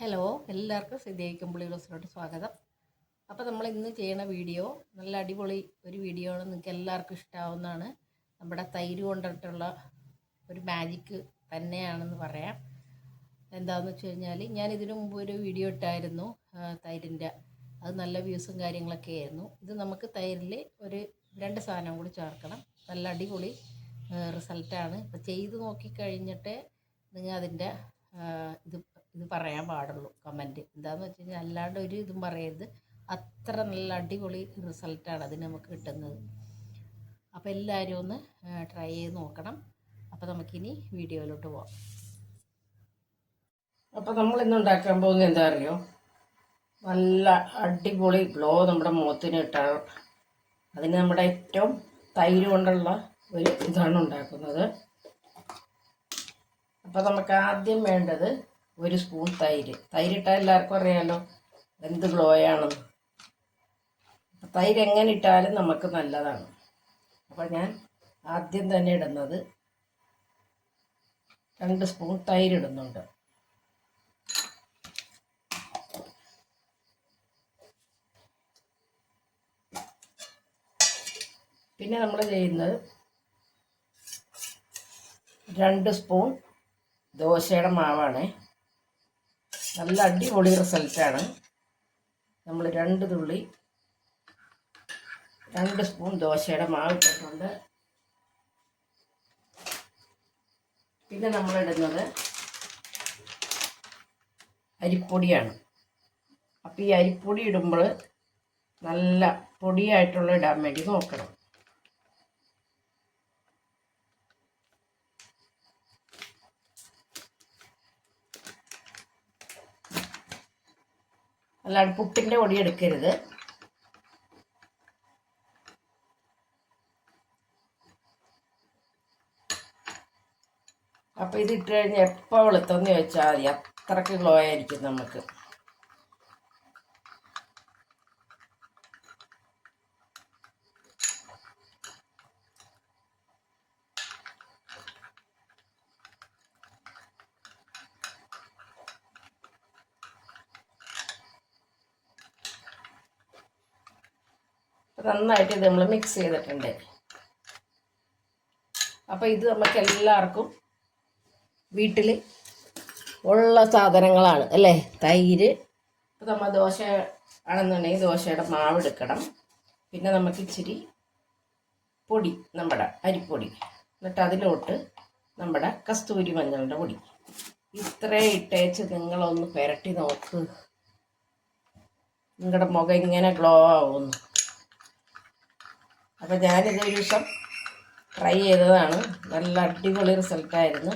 Hello എല്ലാവർക്കും സിദ്ധിക്കും പുള്ളികളോസിലോട്ട് സ്വാഗതം. അപ്പോൾ നമ്മൾ ഇന്ന് ചെയ്യണ വീഡിയോ നല്ല അടിപൊളി ഒരു വീഡിയോ ആണ്. നിങ്ങൾക്ക് എല്ലാവർക്കും ഇഷ്ടമാവുന്നതാണ് നമ്മുടെ തൈര് കൊണ്ടിട്ടുള്ള ഒരു മാജിക്ക് തന്നെയാണെന്ന് പറയാം. എന്താണെന്ന് വെച്ച് കഴിഞ്ഞാൽ ഞാൻ ഇതിനു മുമ്പ് ഒരു വീഡിയോ ഇട്ടായിരുന്നു തൈരിന്റെ അത് നല്ല വ്യൂസും കാര്യങ്ങളൊക്കെ ആയിരുന്നു. ഇത് നമുക്ക് തൈരിൽ ഒരു രണ്ട് സാധനം കൂടി ചേർക്കണം. നല്ല അടിപൊളി റിസൾട്ടാണ് അപ്പോൾ ചെയ്ത് നോക്കിക്കഴിഞ്ഞിട്ട് നിങ്ങൾ അതിന്റെ ഇത് ഇത് പറയാൻ പാടുള്ളൂ കമന്റ് എന്താണെന്ന് വെച്ച് കഴിഞ്ഞാൽ അല്ലാണ്ട് ഒരു ഇതും പറയരുത്. അത്ര നല്ല അടിപൊളി റിസൾട്ടാണ് അതിന് നമുക്ക് കിട്ടുന്നത്. അപ്പോൾ എല്ലാവരും ഒന്ന് ട്രൈ ചെയ്ത് നോക്കണം. അപ്പോൾ നമുക്കിനി വീഡിയോയിലോട്ട് പോവാം. അപ്പോൾ നമ്മൾ ഇന്ന് ഉണ്ടാക്കാൻ പോകുന്നത് എന്താ അറിയോ? നല്ല അടിപൊളി ഗ്ലോ നമ്മുടെ മുഖത്തിന് കിട്ടാൻ. അതിന് നമ്മുടെ ഏറ്റവും തൈര് കൊണ്ടുള്ള ഒരു ഇതാണ് ഉണ്ടാക്കുന്നത്. അപ്പോൾ നമുക്ക് ആദ്യം വേണ്ടത് ഒരു സ്പൂൺ തൈര്. തൈരിട്ടാൽ എല്ലാവർക്കും അറിയാമല്ലോ എന്ത് ഗ്ലോയാണെന്ന് തൈര് എങ്ങനെ ഇട്ടാലും നമുക്ക് നല്ലതാണ്. അപ്പോൾ ഞാൻ ആദ്യം തന്നെ ഇടുന്നത് രണ്ട് സ്പൂൺ തൈര് ഇടുന്നുണ്ട്. പിന്നെ നമ്മൾ ചെയ്യുന്നത് രണ്ട് സ്പൂൺ ദോശയുടെ മാവാണ്. നല്ല അടിപൊളി റിസൾട്ടാണ് നമ്മൾ രണ്ട് തുള്ളി രണ്ട് സ്പൂൺ ദോശയുടെ മാവ് ഇട്ടിട്ടുണ്ട്. പിന്നെ നമ്മളിടുന്നത് അരിപ്പൊടിയാണ്. അപ്പോൾ ഈ അരിപ്പൊടി ഇടുമ്പോൾ നല്ല പൊടിയായിട്ടുള്ള ഇടാൻ വേണ്ടി നോക്കണം. അല്ലാണ്ട് പുട്ടിന്റെ പൊടി എടുക്കരുത്. അപ്പോൾ ഇത് ഇട്ട് കഴിഞ്ഞാൽ എപ്പോൾ വെളുത്തെന്ന് ചോദിച്ചാൽ മതി. അത്രയ്ക്ക് ഗ്ലോ ആയിരിക്കും നമുക്ക്. നന്നായിട്ട് ഇത് നമ്മൾ മിക്സ് ചെയ്തിട്ടുണ്ട്. അപ്പോൾ ഇത് നമുക്ക് എല്ലാവർക്കും വീട്ടിൽ ഉള്ള സാധനങ്ങളാണ് അല്ലേ? തൈര് ഇപ്പോൾ നമ്മൾ ദോശ ആണെന്നുണ്ടെങ്കിൽ ദോശയുടെ മാവ് എടുക്കണം. പിന്നെ നമുക്ക് ഇച്ചിരി പൊടി നമ്മുടെ അരിപ്പൊടി. എന്നിട്ട് അതിലോട്ട് നമ്മുടെ കസ്തൂരി മഞ്ഞളുടെ പൊടി. ഇത്രയും ഇട്ടേച്ച് നിങ്ങളൊന്ന് പുരട്ടി നോക്ക്. നിങ്ങളുടെ മുഖം ഇങ്ങനെ ഗ്ലോ ആവുന്നു. അപ്പോൾ ഞാനിത് ഒരു ദിവസം ട്രൈ ചെയ്തതാണ്. നല്ല അടിപൊളി റിസൾട്ടായിരുന്നു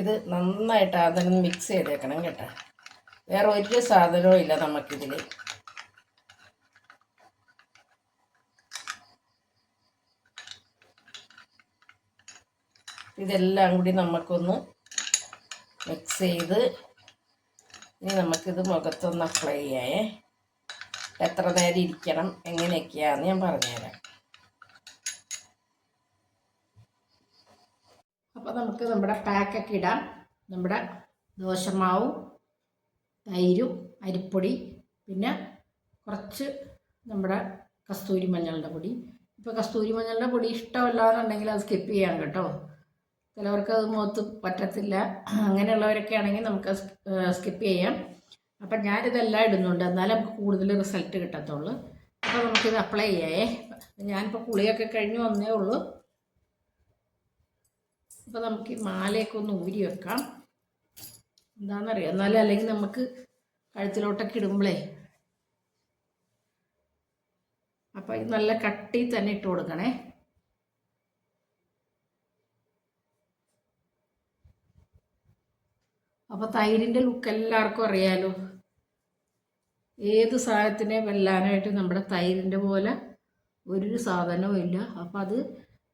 ഇത് നന്നായിട്ട് അതിന് മിക്സ് ചെയ്തേക്കണം കേട്ടോ. വേറെ ഒരു സാധനവും ഇല്ല നമുക്കിതിൽ ഇതെല്ലാം കൂടി നമുക്കൊന്ന് മിക്സ് ചെയ്ത് ഇനി നമുക്കിത് മുഖത്തൊന്ന് അപ്ലൈ ചെയ്യാം. എത്ര നേരം ഇരിക്കണം എങ്ങനെയൊക്കെയാണെന്ന് ഞാൻ പറഞ്ഞുതരാം. അപ്പോൾ നമുക്ക് നമ്മുടെ പാക്കൊക്കെ ഇടാം. നമ്മുടെ ദോശമാവും തൈരും അരിപ്പൊടി പിന്നെ കുറച്ച് നമ്മുടെ കസ്തൂരി മഞ്ഞളുടെ പൊടി. ഇപ്പോൾ കസ്തൂരി മഞ്ഞളുടെ പൊടി ഇഷ്ടമല്ലാന്നുണ്ടെങ്കിൽ അത് സ്കിപ്പ് ചെയ്യാം കേട്ടോ. ചിലവർക്ക് അത് മുഖത്ത് പറ്റത്തില്ല. അങ്ങനെയുള്ളവരൊക്കെ ആണെങ്കിൽ നമുക്ക് സ്കിപ്പ് ചെയ്യാം. അപ്പം ഞാനിതെല്ലാം ഇടുന്നുണ്ട്. എന്നാലും നമുക്ക് കൂടുതൽ റിസൾട്ട് കിട്ടത്തുള്ളൂ. അപ്പോൾ നമുക്കിത് അപ്ലൈ ചെയ്യാമേ ഞാനിപ്പോൾ കുളിയൊക്കെ കഴിഞ്ഞ് വന്നേ ഉള്ളൂ. അപ്പോൾ നമുക്ക് ഈ മാലയൊക്കെ ഒന്ന് ഊരി വെക്കാം. എന്താണെന്നറിയാം? എന്നാലും അല്ലെങ്കിൽ നമുക്ക് കഴുത്തിലോട്ടൊക്കെ ഇടുമ്പോഴേ അപ്പോൾ ഇത് നല്ല കട്ടി തന്നെ ഇട്ട് കൊടുക്കണേ. അപ്പോൾ തൈരിന്റെ ലുക്ക് എല്ലാവർക്കും അറിയാലോ. ഏത് സാധനത്തിനെ വെല്ലാനായിട്ട് നമ്മുടെ തൈരിന്റെ പോലെ ഒരു സാധനവും ഇല്ല. അപ്പം അത്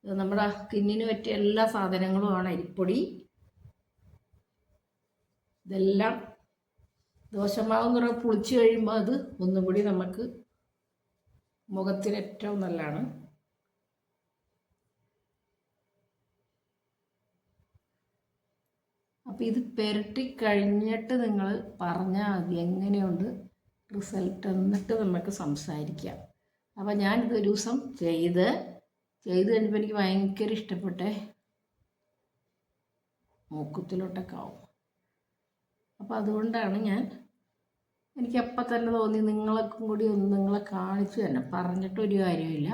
നമ്മുടെ സ്കിന്നിന് പറ്റിയ എല്ലാ സാധനങ്ങളുമാണ് അരിപ്പൊടി. ഇതെല്ലാം ദോശമാവ് എന്ന് പുളിച്ചു കഴിയുമ്പോൾ അത് ഒന്നും കൂടി നമുക്ക് മുഖത്തിന് ഏറ്റവും നല്ലതാണ്. അപ്പോൾ ഇത് പെരട്ടി കഴിഞ്ഞിട്ട് നിങ്ങൾ പറഞ്ഞാൽ മതി എങ്ങനെയുണ്ട് റിസൾട്ട് എന്നിട്ട് നമുക്ക് സംസാരിക്കാം. അപ്പോൾ ഞാനിത് ഒരു ദിവസം ചെയ്ത് ചെയ്ത് കഴിഞ്ഞപ്പോൾ എനിക്ക് ഭയങ്കര ഇഷ്ടപ്പെട്ടേ മൂക്കുത്തിലോട്ടൊക്കെ ആവും. അപ്പോൾ അതുകൊണ്ടാണ് ഞാൻ എനിക്കപ്പം തന്നെ തോന്നി നിങ്ങളൊക്കെ കൂടി ഒന്ന് നിങ്ങളെ കാണിച്ചു തന്നെ പറഞ്ഞിട്ടൊരു കാര്യമില്ല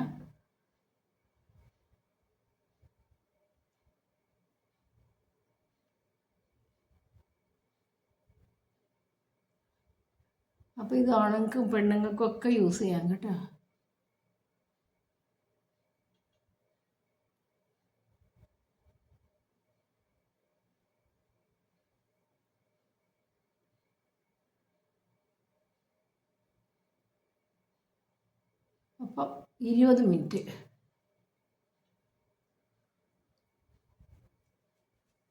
അപ്പോൾ ഇത് ആണുങ്ങൾക്കും പെണ്ണുങ്ങൾക്കും ഒക്കെ യൂസ് ചെയ്യാം കേട്ടോ. അപ്പം ഇരുപത് മിനിറ്റ്.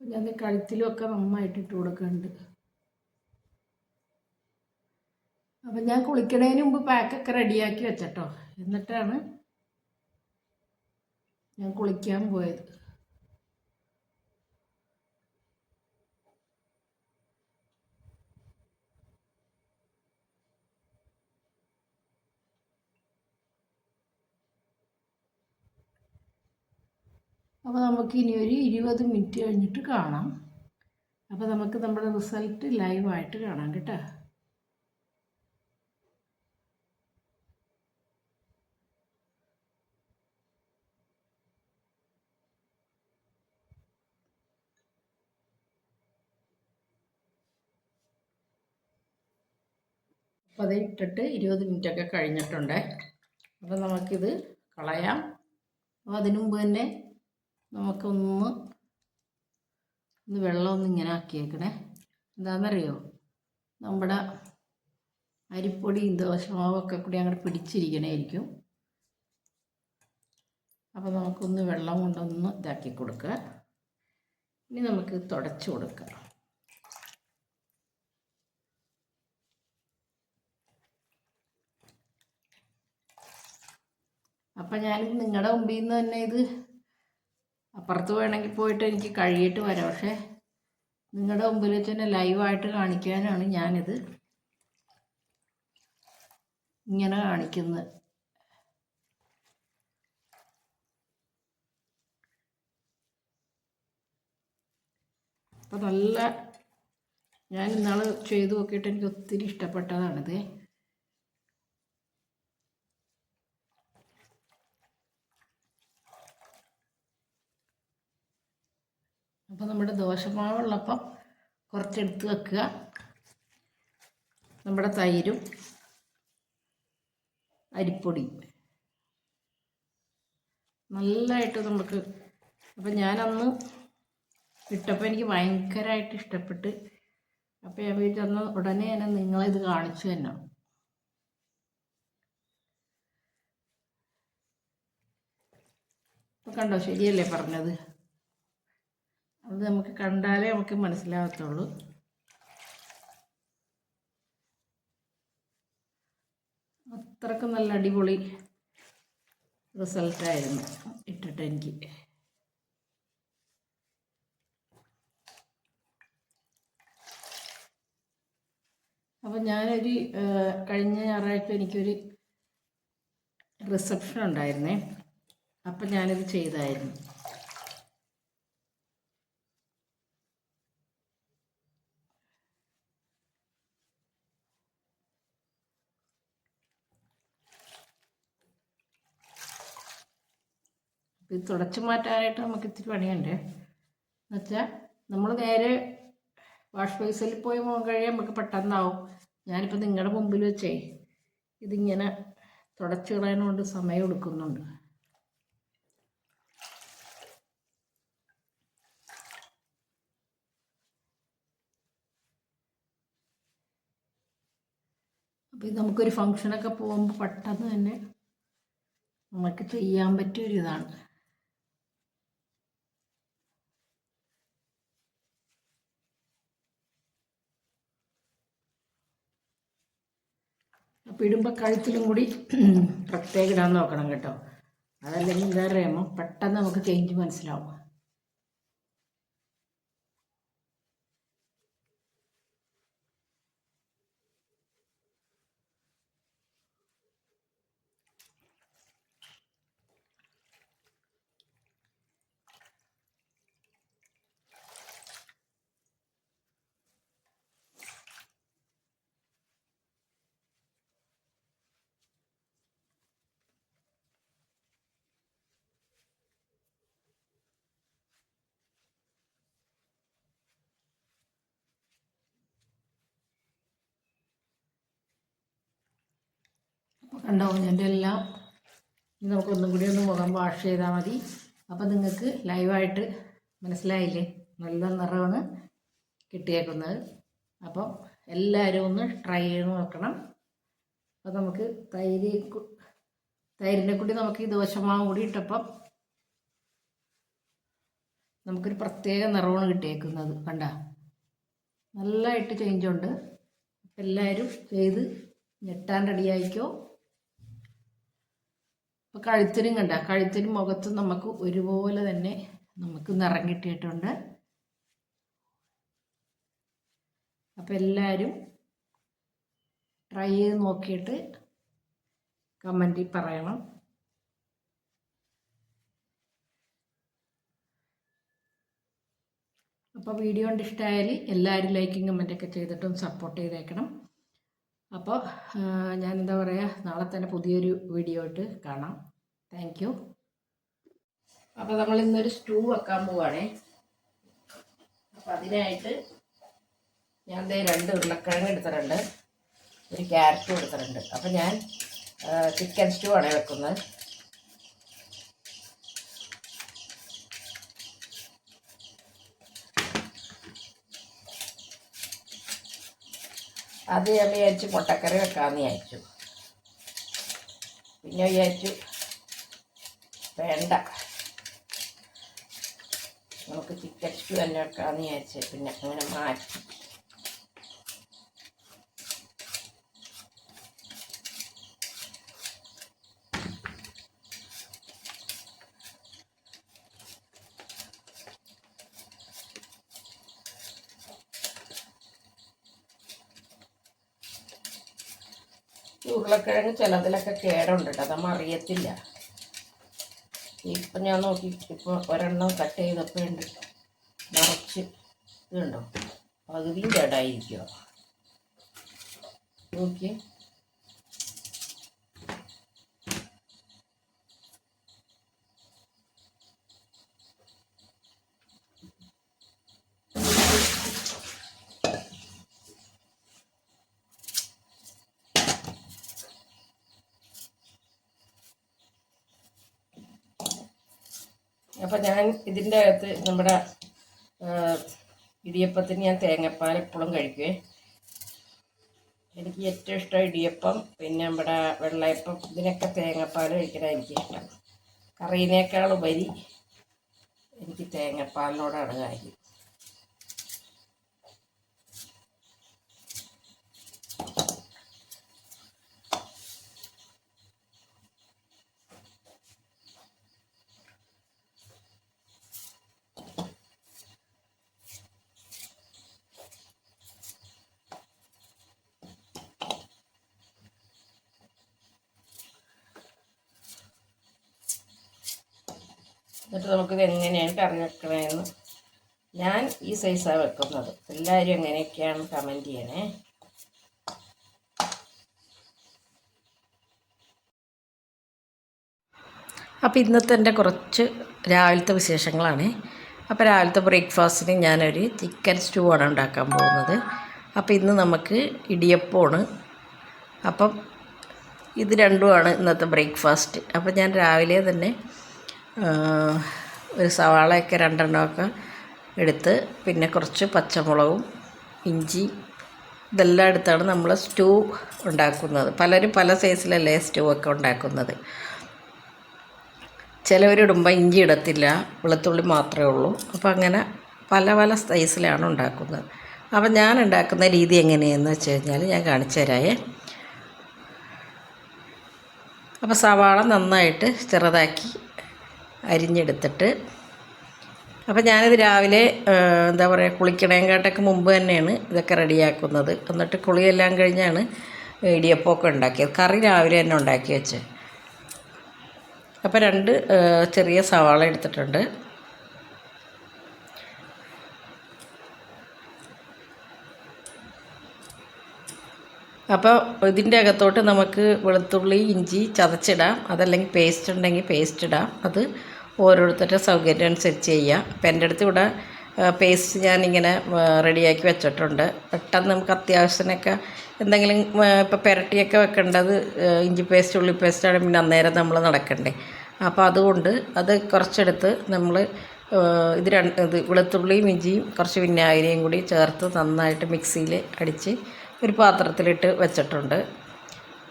ഞാൻ കഴുത്തിലും ഒക്കെ നന്നായിട്ട് ഇട്ട് കൊടുക്കുന്നുണ്ട് അപ്പം ഞാൻ കുളിക്കണതിന് മുമ്പ് പാക്കൊക്കെ റെഡിയാക്കി വെച്ചട്ടോ. എന്നിട്ടാണ് ഞാൻ കുളിക്കാൻ പോയത്. അപ്പോൾ നമുക്ക് ഇനി ഒരു ഇരുപത് മിനിറ്റ് കഴിഞ്ഞിട്ട് കാണാം. അപ്പോൾ നമുക്ക് നമ്മുടെ റിസൾട്ട് ലൈവായിട്ട് കാണാം കേട്ടോ. അപ്പോൾ അത് ഇട്ടിട്ട് ഇരുപത് മിനിറ്റൊക്കെ കഴിഞ്ഞിട്ടുണ്ട്. അപ്പോൾ നമുക്കിത് കളയാം. അപ്പോൾ അതിനു മുമ്പ് തന്നെ നമുക്കൊന്ന് ഒന്ന് വെള്ളം ഒന്ന് ഇങ്ങനെ ആക്കിയേക്കണേ. എന്താണെന്നറിയോ നമ്മുടെ അരിപ്പൊടിയും ദോശമാവൊക്കെ കൂടി അങ്ങോട്ട് പിടിച്ചിരിക്കണേയിരിക്കും അപ്പോൾ നമുക്കൊന്ന് വെള്ളം കൊണ്ടൊന്ന് ഇതാക്കി കൊടുക്കുക. ഇനി നമുക്ക് തുടച്ചു കൊടുക്കാം. അപ്പം ഞാൻ നിങ്ങളുടെ മുമ്പിൽ നിന്ന് തന്നെ ഇത് അപ്പുറത്ത് വേണമെങ്കിൽ പോയിട്ട് എനിക്ക് കഴിയിട്ട് വരാം. പക്ഷേ നിങ്ങളുടെ മുമ്പിൽ തന്നെ ലൈവായിട്ട് കാണിക്കാനാണ് ഞാനിത് ഇങ്ങനെ കാണിക്കുന്നത് അപ്പം നല്ല ഞാൻ ഇന്നാൾ ചെയ്ത് നോക്കിയിട്ട് എനിക്ക് ഒത്തിരി ഇഷ്ടപ്പെട്ടതാണിത്. അപ്പോൾ നമ്മുടെ ദോശമാവുള്ളപ്പം കുറച്ചെടുത്ത് വെക്കുക. നമ്മുടെ തൈരും അരിപ്പൊടി നല്ലതായിട്ട് നമുക്ക് അപ്പം ഞാനന്ന് ഇട്ടപ്പോൾ എനിക്ക് ഭയങ്കരമായിട്ട് ഇഷ്ടപ്പെട്ട്. അപ്പോൾ ഞാൻ അന്ന് ഉടനെ തന്നെ നിങ്ങളിത് കാണിച്ചു തന്നെ. ഇപ്പം കണ്ടോ ശരിയല്ലേ പറഞ്ഞത്? അത് നമുക്ക് കണ്ടാലേ നമുക്ക് മനസ്സിലാകത്തുള്ളൂ. അത്രക്കും നല്ല അടിപൊളി റിസൾട്ടായിരുന്നു ഇട്ടിട്ട് എനിക്ക് അപ്പം ഞാനൊരു കഴിഞ്ഞ ഞായറാഴ്ച എനിക്കൊരു റിസപ്ഷൻ ഉണ്ടായിരുന്നേ അപ്പം ഞാനിത് ചെയ്തായിരുന്നു. ഇത് തുടച്ചു മാറ്റാനായിട്ട് നമുക്ക് ഇത്തിരി പണിയുണ്ട്. എന്നുവെച്ചാൽ നമ്മൾ നേരെ വാഷ് ബേസിൽ പോയി മോൻ കഴിയാൻ നമുക്ക് പെട്ടെന്നാവും. ഞാനിപ്പോൾ നിങ്ങളുടെ മുമ്പിൽ വെച്ചേ ഇതിങ്ങനെ തുടച്ചു കളയാനുകൊണ്ട് സമയം എടുക്കുന്നുണ്ട്. അപ്പോൾ ഇത് നമുക്കൊരു ഫങ്ഷനൊക്കെ പോകുമ്പോൾ പെട്ടെന്ന് തന്നെ നമുക്ക് ചെയ്യാൻ പറ്റിയൊരു ഇതാണ് അപ്പോൾ ഇടുമ്പോൾ കഴുത്തിലും കൂടി പ്രത്യേകം ഇടാൻ നോക്കണം കേട്ടോ. അതല്ലെങ്കിൽ എന്താ പറയുമ്പോൾ പെട്ടെന്ന് നമുക്ക് ചേഞ്ച് മനസ്സിലാവും അപ്പോൾ കണ്ടോ? എന്റെ എല്ലാം നമുക്ക് നമുക്കൊന്നും കൂടി ഒന്ന് മുഖം വാഷ് ചെയ്താൽ മതി. അപ്പോൾ നിങ്ങൾക്ക് ലൈവായിട്ട് മനസ്സിലായില്ലേ? നല്ല നിറമാണ് കിട്ടിയേക്കുന്നത്. അപ്പം എല്ലാവരും ഒന്ന് ട്രൈ ചെയ്ത് നോക്കണം. അപ്പോൾ നമുക്ക് തൈര് തൈരിനെ കൂടി നമുക്ക് ഈ ദോശമാവ് കൂടി ഇട്ടപ്പം നമുക്കൊരു പ്രത്യേക നിറമാണ് കിട്ടിയേക്കുന്നത്. കണ്ട? നല്ലതായിട്ട് ചേഞ്ചുണ്ട് എല്ലാവരും ചെയ്ത് ഞെട്ടാൻ റെഡിയായിക്കോ അപ്പോൾ കഴുത്തിനും കണ്ട കഴുത്തിനും മുഖത്തും നമുക്ക് ഒരുപോലെ തന്നെ നമുക്ക് നിറം കിട്ടിയിട്ടുണ്ട് അപ്പോൾ എല്ലാവരും ട്രൈ ചെയ്ത് നോക്കിയിട്ട് കമന്റിൽ പറയണം. അപ്പോൾ വീഡിയോ കൊണ്ട് ഇഷ്ടമായാൽ എല്ലാവരും ലൈക്കും കമന്റൊക്കെ ചെയ്തിട്ടും സപ്പോർട്ട് ചെയ്തേക്കണം. അപ്പോൾ ഞാൻ എന്താ പറയുക നാളെ തന്നെ പുതിയൊരു വീഡിയോ ആയിട്ട് കാണാം. താങ്ക് യു അപ്പോൾ നമ്മൾ ഇന്നൊരു സ്റ്റൂ വെക്കാൻ പോവാണേ. അപ്പോൾ അതിനായിട്ട് ഞാൻ ദേ രണ്ട് ഉരുളക്കിഴങ്ങ് എടുത്തിട്ടുണ്ട്. ഒരു ക്യാരറ്റും എടുത്തിട്ടുണ്ട്. അപ്പോൾ ഞാൻ ചിക്കൻ സ്റ്റൂ ആണ് വെക്കുന്നത്. അത് ഞാൻ വിചാരിച്ചു മുട്ടക്കറി വെക്കാമെന്ന് വിചാരിച്ചു. പിന്നെ വിചാരിച്ചു വേണ്ട. നമുക്ക് ചിക്കൻ സ്റ്റൂ തന്നെ വെക്കാമെന്ന് വിചാരിച്ചു. പിന്നെ അങ്ങനെ മാറ്റി ഈ ഉരുളക്കിഴങ്ങ് ചിലതിലൊക്കെ കേടുണ്ട് കേട്ടോ. അതമ്മ അറിയത്തില്ല. ഇപ്പം ഞാൻ നോക്കി ഇപ്പോൾ ഒരെണ്ണം കട്ട് ചെയ്തപ്പോൾ ഉണ്ട് നിറച്ച് ഇതുണ്ടോ പകുതിയും കേടായിരിക്കുക നോക്കി അപ്പം ഞാൻ ഇതിന്റെ അകത്ത് നമ്മുടെ ഇടിയപ്പത്തിന് ഞാൻ തേങ്ങാപ്പാൽ എപ്പോഴും കഴിക്കുവേ. എനിക്ക് ഏറ്റവും ഇഷ്ടം ഇടിയപ്പം പിന്നെ നമ്മുടെ വെള്ളയപ്പം ഇതിനൊക്കെ തേങ്ങാപ്പാൽ കഴിക്കണ എനിക്ക് ഇഷ്ടം കറീനേക്കാൾ ഉപരി എനിക്ക് തേങ്ങാപ്പാലിനോടാണ് കാര്യം. എന്നിട്ട് നമുക്കിത് എങ്ങനെയാണ് കറി വെക്കണതെന്ന് ഞാൻ ഈ സൈസാണ് വെക്കുന്നത്. എല്ലാവരും എങ്ങനെയൊക്കെയാണ് കമന്റ് ചെയ്യണേ? അപ്പോൾ ഇന്നത്തെ എന്റെ കുറച്ച് രാവിലത്തെ വിശേഷങ്ങളാണ്. അപ്പോൾ രാവിലത്തെ ബ്രേക്ക്ഫാസ്റ്റിന് ഞാനൊരു ചിക്കൻ സ്റ്റൂ ആണ് ഉണ്ടാക്കാൻ പോകുന്നത്. അപ്പോൾ ഇന്ന് നമുക്ക് ഇടിയപ്പമാണ്. അപ്പം ഇത് രണ്ടുമാണ് ഇന്നത്തെ ബ്രേക്ക്ഫാസ്റ്റ്. അപ്പോൾ ഞാൻ രാവിലെ തന്നെ ഒരു സവാളയൊക്കെ രണ്ടെണ്ണമൊക്കെ എടുത്ത് പിന്നെ കുറച്ച് പച്ചമുളകും ഇഞ്ചി ഇതെല്ലാം എടുത്താണ് നമ്മൾ സ്റ്റൂ ഉണ്ടാക്കുന്നത്. പലരും പല സൈസിലല്ലേ സ്റ്റൂ ഒക്കെ ഉണ്ടാക്കുന്നത്. ചിലവരിടുമ്പോൾ ഇഞ്ചി ഇടത്തില്ല വെളുത്തുള്ളി മാത്രമേ ഉള്ളൂ. അപ്പോൾ അങ്ങനെ പല പല സൈസിലാണ് ഉണ്ടാക്കുന്നത്. അപ്പോൾ ഞാൻ ഉണ്ടാക്കുന്ന രീതി എങ്ങനെയെന്ന് വെച്ച് കഴിഞ്ഞാൽ ഞാൻ കാണിച്ചു തരായേ അപ്പോൾ സവാള നന്നായിട്ട് ചെറുതാക്കി അരിഞ്ഞെടുത്തിട്ട്. അപ്പോൾ ഞാനിത് രാവിലെ എന്താ പറയുക കുളിക്കണേങ്കാട്ടൊക്കെ മുമ്പ് തന്നെയാണ് ഇതൊക്കെ റെഡിയാക്കുന്നത്. എന്നിട്ട് കുളിയെല്ലാം കഴിഞ്ഞാണ് ഇടിയപ്പമൊക്കെ ഉണ്ടാക്കിയത്. കറി രാവിലെ തന്നെ ഉണ്ടാക്കി വെച്ച്. അപ്പോൾ രണ്ട് ചെറിയ സവാള എടുത്തിട്ടുണ്ട്. അപ്പോൾ ഇതിന്റെ അകത്തോട്ട് നമുക്ക് വെളുത്തുള്ളി ഇഞ്ചി ചതച്ചിടാം. അതല്ലെങ്കിൽ പേസ്റ്റ് ഉണ്ടെങ്കിൽ പേസ്റ്റ് ഇടാം. അത് ഓരോരുത്തരുടെ സൗകര്യം അനുസരിച്ച് ചെയ്യാം. അപ്പം എന്റെ അടുത്ത് ഇവിടെ പേസ്റ്റ് ഞാനിങ്ങനെ റെഡിയാക്കി വെച്ചിട്ടുണ്ട്. പെട്ടെന്ന് നമുക്ക് അത്യാവശ്യത്തിനൊക്കെ എന്തെങ്കിലും ഇപ്പോൾ പുരട്ടിയൊക്കെ വെക്കേണ്ടത് ഇഞ്ചി പേസ്റ്റ് ഉള്ളി പേസ്റ്റ് പിന്നെ അന്നേരം നമ്മൾ നടക്കണ്ടേ. അപ്പോൾ അതുകൊണ്ട് അത് കുറച്ചെടുത്ത് നമ്മൾ ഇത് രണ്ട് ഇത് വെളുത്തുള്ളിയും ഇഞ്ചിയും കുറച്ച് വിനാഗിരിയും കൂടി ചേർത്ത് നന്നായിട്ട് മിക്സിയിൽ അടിച്ച് ഒരു പാത്രത്തിലിട്ട് വെച്ചിട്ടുണ്ട്.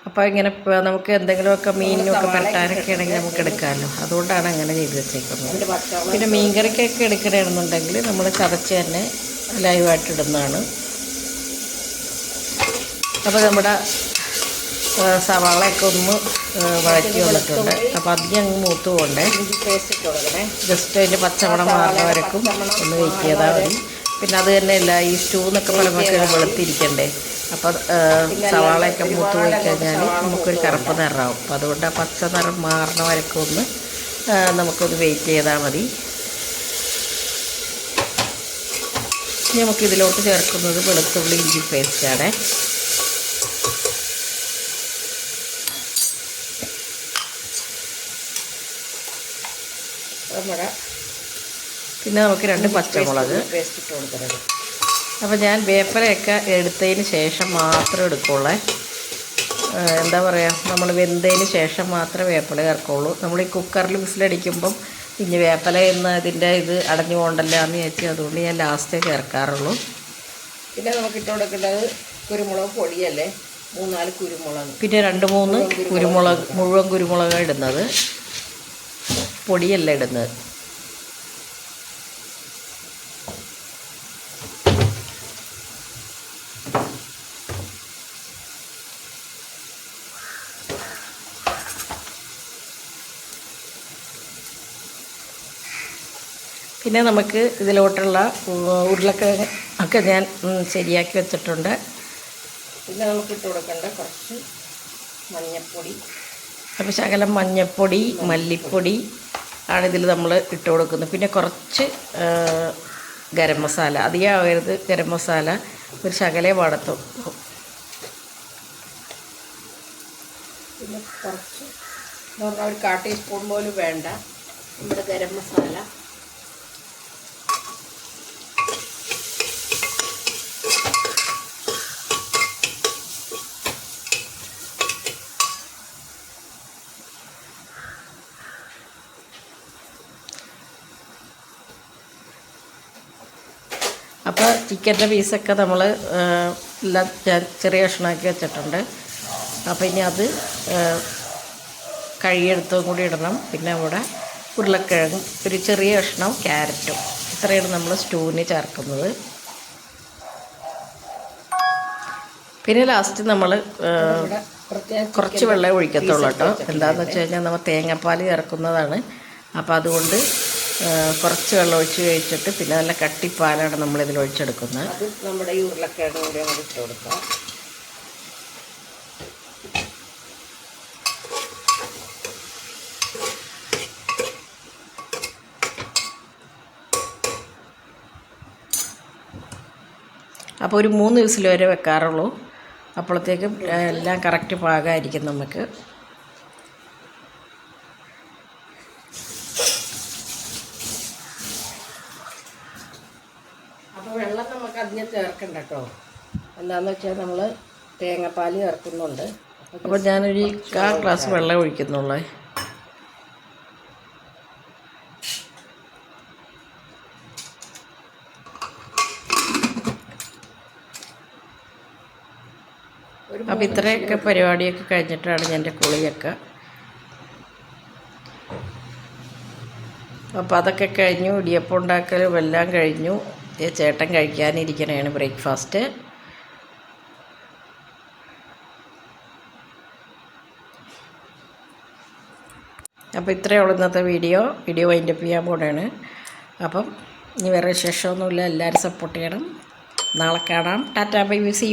അപ്പോൾ ഇങ്ങനെ നമുക്ക് എന്തെങ്കിലുമൊക്കെ മീനിനൊക്കെ പെട്ടാനൊക്കെ ആണെങ്കിൽ നമുക്ക് എടുക്കാമല്ലോ അതുകൊണ്ടാണ് അങ്ങനെ ചെയ്ത് വെച്ചേക്കുന്നത്. പിന്നെ മീൻകറിക്കൊക്കെ എടുക്കണമെന്നുണ്ടെങ്കിൽ നമ്മൾ ചതച്ച് തന്നെ ലൈവായിട്ട് ഇടുന്നതാണ്. അപ്പോൾ നമ്മുടെ സവാളയൊക്കെ ഒന്ന് വഴറ്റി വന്നിട്ടുണ്ട്. അപ്പോൾ അധികം അങ്ങ് മൂത്ത് പോകണ്ടേ. ജസ്റ്റ് അതിന്റെ പച്ചമണം മാറുന്നവരക്കും ഒന്ന് മതി. പിന്നെ അത് തന്നെയല്ല ഈ സ്റ്റൂ എന്നൊക്കെ പറയുമ്പോൾ വെളുത്തിരിക്കണ്ടേ. അപ്പോൾ സവാളയൊക്കെ മൂത്ത് പോയി കഴിഞ്ഞാൽ നമുക്കൊരു കറുപ്പ് നിറമാവും. അപ്പം അതുകൊണ്ട് ആ പച്ച നിറം മാറണ വരക്കും ഒന്ന് നമുക്കൊന്ന് വെയിറ്റ് ചെയ്താൽ മതി. നമുക്കിതിലോട്ട് ചേർക്കുന്നത് വെളുത്തുള്ളി ഇഞ്ചി പേസ്റ്റാണ് നമ്മുടെ പിന്നെ നമുക്ക് രണ്ട് പച്ചമുളക്. പേസ്റ്റ് ഇട്ട് അപ്പോൾ ഞാൻ വേപ്പരയൊക്കെ എടുത്തതിന് ശേഷം മാത്രം എടുക്കുള്ളേ. എന്താ പറയുക നമ്മൾ വെന്തതിന് ശേഷം മാത്രമേ വേപ്പല ചേർക്കുള്ളൂ നമ്മൾ ഈ കുക്കറിൽ വിസിലടിക്കുമ്പം ഇനി വേപ്പല എന്ന് ഇതിന്റെ ഇത് അടഞ്ഞു പോകണ്ടല്ലോ എന്ന് ചോദിച്ചാൽ അതുകൊണ്ട് ഞാൻ ലാസ്റ്റേ ചേർക്കാറുള്ളൂ പിന്നെ നമുക്ക് ഇട്ട് കൊടുക്കേണ്ടത് കുരുമുളക് പൊടിയല്ലേ? മൂന്നാൽ കുരുമുളക്. പിന്നെ രണ്ട് മൂന്ന് കുരുമുളക് മുഴുവൻ കുരുമുളക് ഇടുന്നത്. പൊടിയല്ല ഇടുന്നത്. പിന്നെ നമുക്ക് ഇതിലോട്ടുള്ള ഉരുളക്കിഴങ്ങ് ഒക്കെ ഞാൻ ശരിയാക്കി വെച്ചിട്ടുണ്ട്. പിന്നെ നമുക്ക് ഇട്ട് കൊടുക്കേണ്ട കുറച്ച് മഞ്ഞൾപ്പൊടി അപ്പോൾ ശകലം മഞ്ഞൾപ്പൊടി മല്ലിപ്പൊടി ആണ് ഇതിൽ നമ്മൾ ഇട്ട് കൊടുക്കുന്നത്. പിന്നെ കുറച്ച് ഗരം മസാല. അധികമാകരുത് ഗരം മസാല. ഒരു ശകലേ വടത്തും. പിന്നെ കുറച്ച് ഒരു കാ ടീസ്പൂൺ പോലും വേണ്ട. നമ്മുടെ ഗരം മസാല. അപ്പോൾ ചിക്കന്റെ പീസൊക്കെ നമ്മൾ എല്ലാം ചെറിയ കഷ്ണമാക്കി വെച്ചിട്ടുണ്ട്. അപ്പോൾ ഇനി അത് കഴിയെടുത്തും കൂടി ഇടണം. പിന്നെ അവിടെ ഉരുളക്കിഴങ്ങ് ഒരു ചെറിയ കഷ്ണം ക്യാരറ്റും. ഇത്രയാണ് നമ്മൾ സ്റ്റൂവിന് ചേർക്കുന്നത്. പിന്നെ ലാസ്റ്റ് നമ്മൾ കുറച്ച് വെള്ളം ഒഴിക്കത്തുള്ളൂ കേട്ടോ. എന്താണെന്ന് വെച്ച് കഴിഞ്ഞാൽ നമ്മൾ തേങ്ങാപ്പാൽ ചേർക്കുന്നതാണ്. അപ്പോൾ അതുകൊണ്ട് കുറച്ച് വെള്ളം ഒഴിച്ച് കഴിച്ചിട്ട് പിന്നെ നല്ല കട്ടിപ്പാലാണ് നമ്മളിതിൽ ഒഴിച്ചെടുക്കുന്നത്. അത് നമ്മുടെ ഈ ഉരുളക്കിഴങ്ങ് കൂടി അങ്ങോട്ട് ഇട്ട് കൊടുക്കാം. അപ്പോൾ ഒരു മൂന്ന് ദിവസം വരെ വെക്കാറുള്ളൂ. അപ്പോഴത്തേക്കും എല്ലാം കറക്റ്റ് പാകമായിരിക്കും നമുക്ക് അപ്പോൾ വെള്ളം നമുക്ക് അധികം ചേർക്കണ്ട കേട്ടോ. എന്താണെന്ന് വെച്ചാൽ നമ്മൾ തേങ്ങാപ്പാൽ ചേർക്കുന്നുണ്ട്. അപ്പോൾ ഞാനൊരു കാ ഗ്ലാസ് വെള്ളം ഒഴിക്കുന്നുള്ളേ. അപ്പം ഇത്രയൊക്കെ പരിപാടിയൊക്കെ കഴിഞ്ഞിട്ടാണ് എന്റെ കുളിയൊക്കെ. അപ്പോൾ അതൊക്കെ കഴിഞ്ഞു ഇടിയപ്പം ഉണ്ടാക്കലും എല്ലാം കഴിഞ്ഞു. ചേട്ടൻ കഴിക്കാനിരിക്കണതാണ് ബ്രേക്ക്ഫാസ്റ്റ്. അപ്പോൾ ഇത്രയേ ഉള്ളൂ ഇന്നത്തെ വീഡിയോ. വീഡിയോ വൈൻഡപ്പ് ചെയ്യാൻ പോവുകയാണ് അപ്പം ഇനി വേറെ വിശേഷമൊന്നുമില്ല. എല്ലാവരും സപ്പോർട്ട് ചെയ്യണം. നാളെ കാണാം. Tata bye. C U